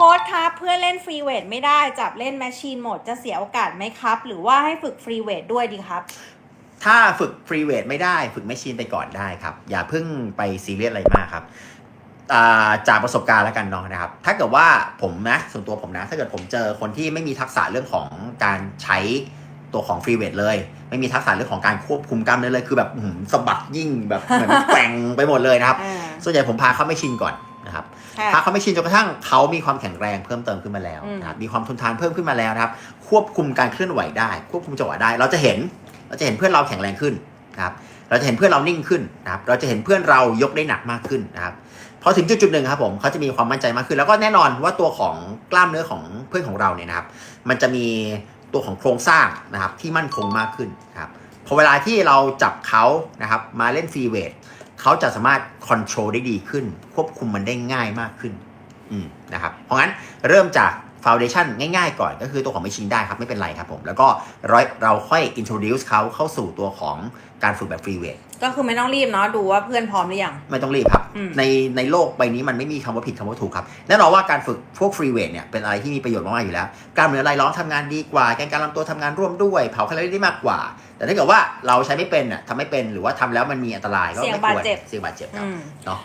โค้ดครับเพื่อเล่นฟรีเวทไม่ได้จับเล่นแมชชีนโหมดจะเสียโอกาสไหมครับ หรือว่าให้ฝึกฟรีเวทด้วยดีครับ ถ้าฝึกฟรีเวทไม่ได้ฝึกแมชชีนไปก่อนได้ครับ อย่าเพิ่งไปซีเรียสอะไรมากครับอ่าจากประสบการณ์แล้วกันเนาะนะครับ ถ้าเกิดว่าผมนะส่วนตัวผมนะ ถ้าเกิดผมเจอคนที่ไม่มีทักษะเรื่องของการใช้ตัวของฟรีเวทเลย ไม่มีทักษะเรื่องของการควบคุมกล้ามเนื้อเลยคือแบบอื้อหือสะบัดยิ่งแบบเหมือนแกว่งไปหมดเลยนะครับอ่าส่วนใหญ่ผมพาเขาไม่ชินก่อน นะครับค่ะพาเขาไม่ชินจนกระทั่งเขามีความแข็งแรงเพิ่มเติมขึ้นมาแล้วอืมนะครับมีความทนทานเพิ่มขึ้นมาแล้วนะครับ ควบคุมการเคลื่อนไหวได้ ควบคุมจังหวะได้ เราจะเห็นเราจะเห็นเพื่อนเราแข็งแรงขึ้นนะครับเราจะเห็นเพื่อนเรานิ่งขึ้นนะครับเราจะเห็นเพื่อนเรายกได้หนักมากขึ้นนะครับพอถึงจุดจุดๆหนึ่งครับผมเขาจะมีความมั่นใจมากขึ้น แล้วก็แน่นอนว่าตัวของกล้ามเนื้อของเพื่อนของเราเนี่ยนะครับ มันจะมีตัวของโครงสร้างนะครับที่มั่นคงมากขึ้นนะครับพอเวลาที่เราจับเขานะครับมาเล่นฟรีเวท เขาจะสามารถคอนโทรลได้ดีขึ้น ควบคุมมันได้ง่ายมากขึ้นนะครับ เพราะงั้นเริ่มจาก ฟ u วเดชันง่ายๆก่อนก็คือตัวของไม่ชินได้ครับ ไม่เป็นไรครับผม แล้วก็เราเราค่อย introduce เขาเข้าสู่ตัวของการฝึกแบบฟรีเวทก็คือไม่ต้องรีบเนาะดูว่าเพื่อนพร้อมหรือยัง ไม่ต้องรีบครับอืมในในโลกใบนี้มันไม่มีคำว่าผิดคำว่าถูกครับแน่นอนว่าการฝึกพวกฟรีเวทเนี่ยเป็นอะไรที่มีประโยชน์มากๆอยู่แล้วกล้ามเนื้อไหล่ร้องทำงานดีกว่าแกนการลำตัวทำงานร่วมด้วย เผาแคลอรี่ได้มากกว่า แต่ถ้าเกิดว่าเราใช้ไม่เป็นน่ะทำไม่เป็นหรือว่าทำแล้วมันมีอันตรายก็เสี่ยงไม่ควรบาดเจ็บเสี่ยงบาดเจ็บครับอืมเนาะ